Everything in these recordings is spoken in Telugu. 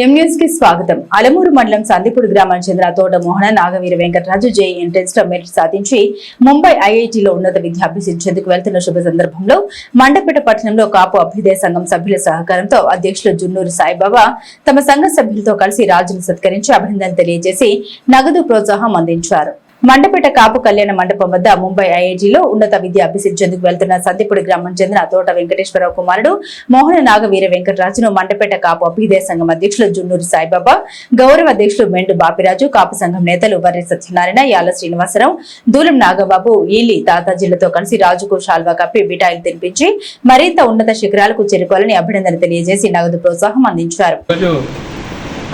కి స్వాగతం. అలమూరు మండలం సందిపూడి గ్రామానికి చెందిన తోట మోహన నాగవీర వెంకటరాజు జేఈ ఎంట్రెన్స్లో మెరిట్ సాధించి ముంబై ఐఐటిలో ఉన్నత విద్య అభ్యసించేందుకు వెళ్తున్న శుభ సందర్భంలో మండపేట పట్టణంలో కాపు అభ్యుదయ సంఘం సభ్యుల సహకారంతో అధ్యక్షులు జున్నూరు సాయిబాబా తమ సంఘ సభ్యులతో కలిసి రాజును సత్కరించి అభినందనలు తెలియజేసి నగదు ప్రోత్సాహం అందించారు. మండపేట కాపు కళ్యాణ మండపం వద్ద ముంబై ఐఐటీలో ఉన్నత విద్య అభ్యసించేందుకు వెళ్తున్న సందిపూడి గ్రామం చెందిన తోట వెంకటేశ్వరరావు కుమారుడు మోహన నాగవీర వెంకటరాజును మండపేట కాపు అభ్యుదయ సంఘం అధ్యక్షులు జున్నూరు సాయిబాబా గౌరవ అధ్యక్షులు మెండు బాపిరాజు కాపు సంఘం నేతలు వర్రి సత్యనారాయణ యాల శ్రీనివాసరావు దూలం నాగబాబు ఈలి తాతాజీలతో కలిసి రాజుకు షాల్వా కప్పి మిఠాయిలు తినిపించి మరింత ఉన్నత శిఖరాలకు చేరుకోవాలని అభినందన తెలియజేసి నగదు ప్రోత్సాహం అందించారు.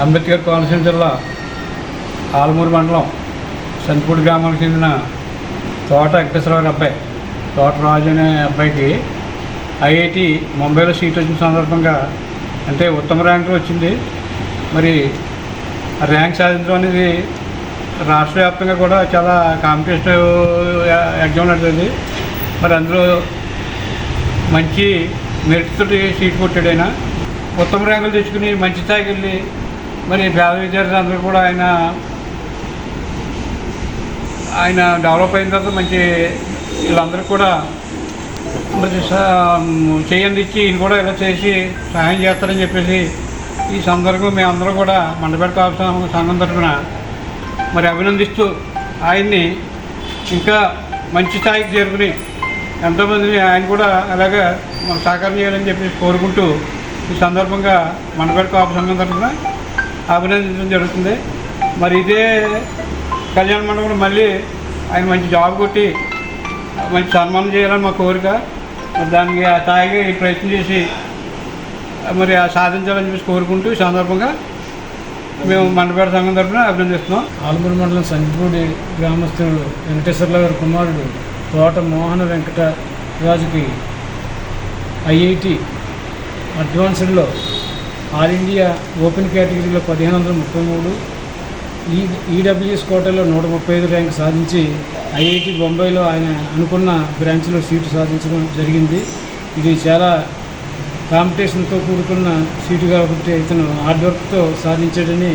అంబేద్కర్ కోనసీమ జిల్లా ఆలమూరు మండలం సంతపూడి గ్రామానికి చెందిన తోట వెంకటేశ్వరరావు అబ్బాయి. తోట రాజు అనే అబ్బాయికి ఐఐటి ముంబైలో సీట్ వచ్చిన సందర్భంగా అంటే ఉత్తమ ర్యాంకు వచ్చింది. మరి ర్యాంక్ సాధించడం అనేది రాష్ట్ర వ్యాప్తంగా కూడా చాలా కాంపిటేటివ్ ఎగ్జామ్ నడుతుంది. మరి అందులో మంచి మెరిట్ సీట్ కొట్టాడు ఆయన. ఉత్తమ ర్యాంకులు తెచ్చుకుని మంచి స్థాయికి వెళ్ళి మరి పేద విద్యార్థులు అందరూ కూడా ఆయన ఆయన డెవలప్ అయిన తర్వాత మంచి వీళ్ళందరూ కూడా చేయండి ఇచ్చి ఈయన కూడా ఇలా చేసి సహాయం చేస్తారని చెప్పేసి ఈ సందర్భం మేమందరం కూడా మండపేట కావాల్సిన సంఘం తరఫున మరి అభినందిస్తూ ఆయన్ని ఇంకా మంచి స్థాయికి చేరుకుని ఎంతోమందిని ఆయన కూడా అలాగే మనం సహకారం చేయాలని చెప్పి కోరుకుంటూ ఈ సందర్భంగా మండపేట కాపు సంఘం తరఫున అభినందించడం జరుగుతుంది. మరి ఇదే కళ్యాణ మండపంలో మళ్ళీ ఆయన మంచి జాబ్ కొట్టి మంచి సన్మానం చేయాలని మా కోరిక. దానికి ఆ స్థాయిగా ప్రయత్నం చేసి మరి సాధించాలని చెప్పి కోరుకుంటూ ఈ సందర్భంగా మేము మండపేట సంఘం తరఫున అభినందిస్తున్నాం. ఆలమూరు మండలం సంకిపూడి గ్రామస్తుడు వెంకటేశ్వర్ల గారి కుమారుడు తోట మోహన వెంకట రాజుకి ఐఐటి అడ్వాన్స్డ్లో ఆల్ ఇండియా ఓపెన్ కేటగిరీలో పదిహేను వందల ముప్పై మూడు ఈ ఈడబ్ల్యూఎస్ కోటలో నూట ముప్పై ఐదు ర్యాంక్ సాధించి ఐఐటి బొంబాయిలో ఆయన అనుకున్న బ్రాంచ్లో సీటు సాధించడం జరిగింది. ఇది చాలా కాంపిటీషన్తో కూడుకున్న సీటు కాబట్టి ఇతను హార్డ్ వర్క్తో సాధించాడని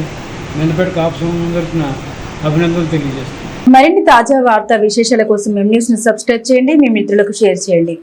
మెండపేట కాపు తరఫున అభినందనలు తెలియజేస్తాను మరిన్ని తాజా వార్తా విశేషాల కోసం మేము న్యూస్ను సబ్స్క్రైబ్ చేయండి. మీ మిత్రులకు షేర్ చేయండి.